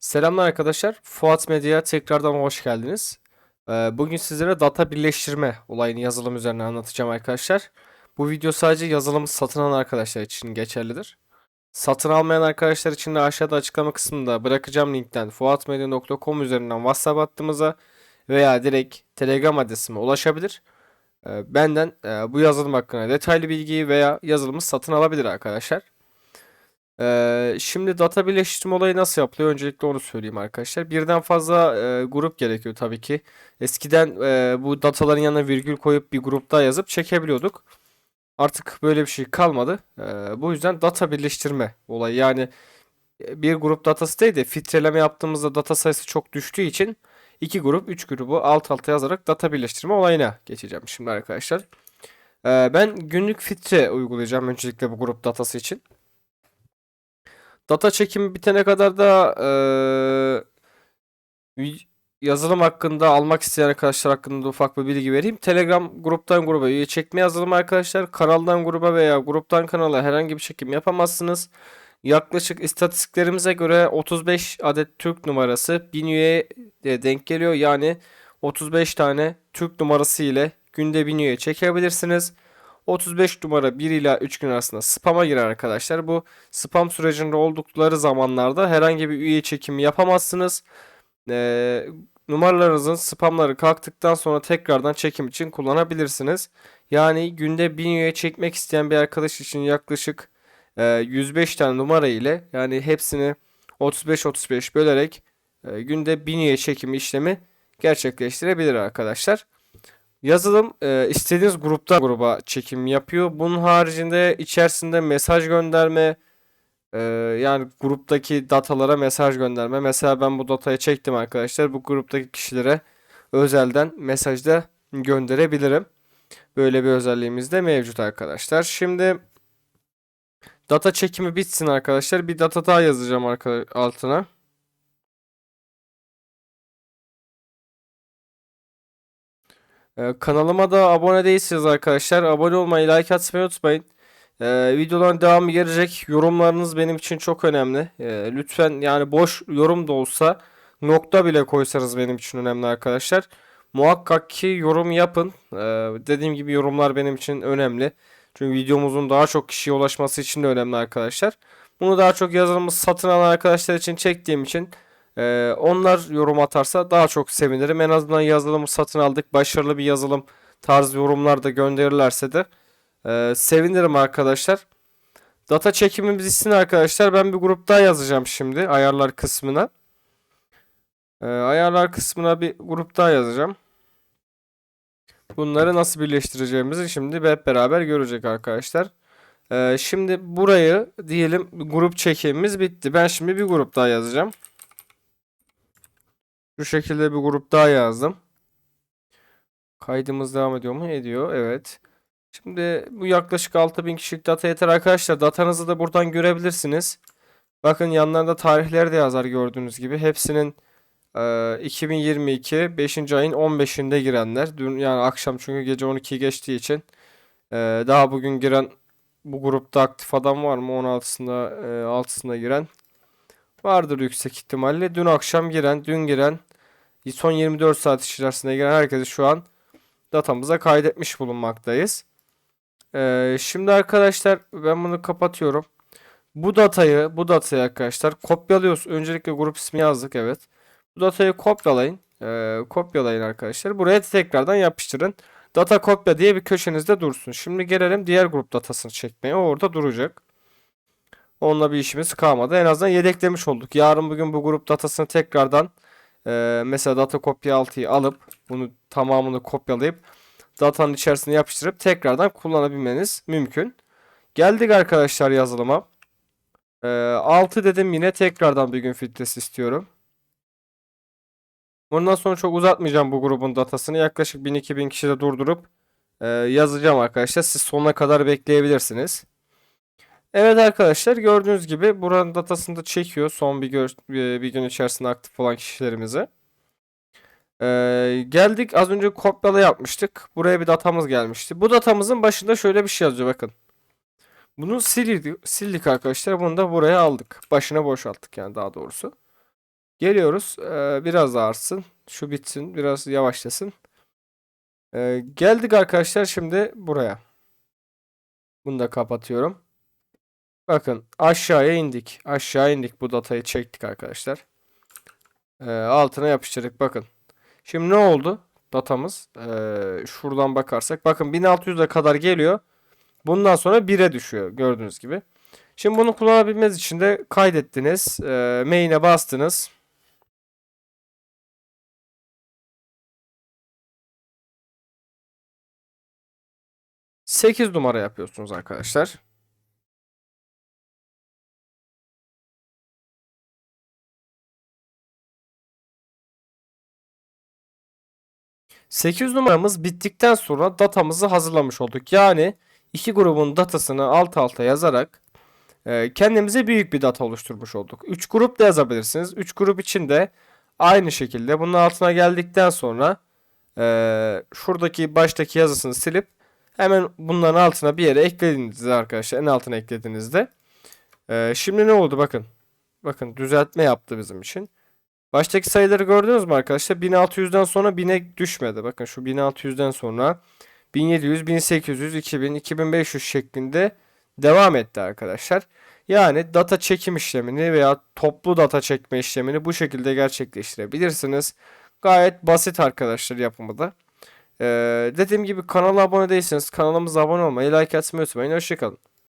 Selamlar arkadaşlar. Fuat Medya'ya tekrardan hoş geldiniz. Ee, Bugün sizlere data birleştirme olayını yazılım üzerine anlatacağım arkadaşlar. Bu video sadece yazılımı satın alan arkadaşlar için geçerlidir. Satın almayan arkadaşlar için de aşağıda açıklama kısmında bırakacağım linkten fuatmedya.com üzerinden WhatsApp hattımıza veya direkt Telegram adresime ulaşabilir. Ee, Benden e, bu yazılım hakkında detaylı bilgiyi veya yazılımı satın alabilir arkadaşlar. Ee, şimdi data birleştirme olayı nasıl yapılıyor? Öncelikle onu söyleyeyim arkadaşlar. Birden fazla e, grup gerekiyor tabii ki. Eskiden e, bu dataların yanına virgül koyup bir grupta yazıp çekebiliyorduk. Artık böyle bir şey kalmadı. Ee, bu yüzden data birleştirme olayı yani e, bir grup datası değil de filtreleme yaptığımızda data sayısı çok düştüğü için iki grup, üç grubu alt alta yazarak data birleştirme olayına geçeceğim şimdi arkadaşlar. Ben günlük filtre uygulayacağım öncelikle bu grup datası için. Data çekimi bitene kadar da vi- yazılım hakkında almak isteyen arkadaşlar hakkında da ufak bir bilgi vereyim. Telegram gruptan gruba üye çekme yazılımı arkadaşlar. Kanaldan gruba veya gruptan kanala herhangi bir çekim yapamazsınız. Yaklaşık istatistiklerimize göre 35 adet Türk numarası 1000 üyeye de denk geliyor. Yani 35 tane Türk numarası ile günde 1000 üye çekebilirsiniz. 35 numara 1 ila 3 gün arasında spam'a girer arkadaşlar. Bu spam sürecinde oldukları zamanlarda herhangi bir üye çekimi yapamazsınız. Ee, numaralarınızın spamları kalktıktan sonra tekrardan çekim için kullanabilirsiniz. Yani günde 1000 üye çekmek isteyen bir arkadaş için yaklaşık e, 105 tane numara ile yani hepsini 35-35 bölerek e, günde 1000 üye çekimi işlemi gerçekleştirebilir arkadaşlar. Yazılım e, istediğiniz grupta gruba çekim yapıyor. Bunun haricinde içerisinde mesaj gönderme e, yani gruptaki datalara mesaj gönderme. Mesela ben bu datayı çektim arkadaşlar. Bu gruptaki kişilere özelden mesajda gönderebilirim. Böyle bir özelliğimiz de mevcut arkadaşlar. Şimdi data çekimi bitsin arkadaşlar. Bir data daha yazacağım altına. Ee, kanalıma da abone değilsiniz arkadaşlar. Abone olmayı, like atmayı unutmayın. Ee, videoların devamı gelecek. Yorumlarınız benim için çok önemli. Ee, lütfen yani boş yorum da olsa nokta bile koysanız benim için önemli arkadaşlar. Muhakkak ki yorum yapın. Ee, dediğim gibi yorumlar benim için önemli. Çünkü videomuzun daha çok kişiye ulaşması için de önemli arkadaşlar. Bunu daha çok yazılımı satın alan arkadaşlar için çektiğim için ee, onlar yorum atarsa daha çok sevinirim. En azından yazılımı satın aldık. Başarılı bir yazılım tarzı yorumlar da gönderirlerse de ee, sevinirim arkadaşlar. Data çekimimiz bitsin arkadaşlar. Ben bir grup daha yazacağım şimdi ayarlar kısmına. Ee, ayarlar kısmına bir grup daha yazacağım. Bunları nasıl birleştireceğimizi şimdi hep beraber görecek arkadaşlar. Ee, şimdi burayı diyelim grup çekimimiz bitti. Ben şimdi bir grup daha yazacağım. Şu şekilde bir grup daha yazdım. Kaydımız devam ediyor mu? Ediyor. Evet. Şimdi bu yaklaşık 6000 kişilik data yeter arkadaşlar. Datanızı da buradan görebilirsiniz. Bakın yanlarında tarihleri de yazar gördüğünüz gibi. Hepsinin e, 2022 5. ayın 15'inde girenler. Dün yani akşam çünkü gece 12'yi geçtiği için e, daha bugün giren bu grupta aktif adam var mı? 16'sında e, 6'sında giren vardır yüksek ihtimalle. Dün akşam giren, dün giren son 24 saat içerisinde giren herkesi şu an datamıza kaydetmiş bulunmaktayız. Ee, şimdi arkadaşlar ben bunu kapatıyorum. Bu datayı, bu datayı arkadaşlar kopyalıyoruz. Öncelikle grup ismi yazdık evet. Bu datayı kopyalayın. Ee, kopyalayın arkadaşlar. Buraya tekrardan yapıştırın. Data kopya diye bir köşenizde dursun. Şimdi gelelim diğer grup datasını çekmeye. O orada duracak. Onunla bir işimiz kalmadı. En azından yedeklemiş olduk. Yarın bugün bu grup datasını tekrardan e, mesela data kopya 6'yı alıp bunu tamamını kopyalayıp datanın içerisine yapıştırıp tekrardan kullanabilmeniz mümkün. Geldik arkadaşlar yazılıma. E, 6 dedim yine tekrardan bir gün filtresi istiyorum. Bundan sonra çok uzatmayacağım bu grubun datasını. Yaklaşık 1000-2000 kişide durdurup e, yazacağım arkadaşlar. Siz sonuna kadar bekleyebilirsiniz. Evet arkadaşlar gördüğünüz gibi buranın datasını da çekiyor son bir, gör- bir gün içerisinde aktif olan kişilerimizi. Ee, geldik az önce kopyala yapmıştık. Buraya bir datamız gelmişti. Bu datamızın başında şöyle bir şey yazıyor bakın. Bunu sildik, sildik arkadaşlar. Bunu da buraya aldık. Başına boşalttık yani daha doğrusu. Geliyoruz. Ee, biraz daha artsın. Şu bitsin. Biraz yavaşlasın. Ee, geldik arkadaşlar şimdi buraya. Bunu da kapatıyorum. Bakın aşağıya indik. Aşağı indik. Bu datayı çektik arkadaşlar. Ee, altına yapıştırdık. Bakın. Şimdi ne oldu? Datamız. Ee, şuradan bakarsak. Bakın 1600'e kadar geliyor. Bundan sonra 1'e düşüyor. Gördüğünüz gibi. Şimdi bunu kullanabilmeniz için de kaydettiniz. Ee, main'e bastınız. Sekiz numara yapıyorsunuz arkadaşlar. 8 numaramız bittikten sonra datamızı hazırlamış olduk. Yani iki grubun datasını alt alta yazarak e, kendimize büyük bir data oluşturmuş olduk. 3 grup da yazabilirsiniz. 3 grup için de aynı şekilde bunun altına geldikten sonra e, şuradaki baştaki yazısını silip hemen bunların altına bir yere eklediğinizde arkadaşlar en altına eklediğinizde e, şimdi ne oldu bakın. Bakın düzeltme yaptı bizim için. Baştaki sayıları gördünüz mü arkadaşlar? 1600'den sonra 1000'e düşmedi. Bakın şu 1600'den sonra 1700, 1800, 2000, 2500 şeklinde devam etti arkadaşlar. Yani data çekim işlemini veya toplu data çekme işlemini bu şekilde gerçekleştirebilirsiniz. Gayet basit arkadaşlar yapımı da. Ee, dediğim gibi kanala abone değilseniz kanalımıza abone olmayı, like atmayı unutmayın. Hoşçakalın.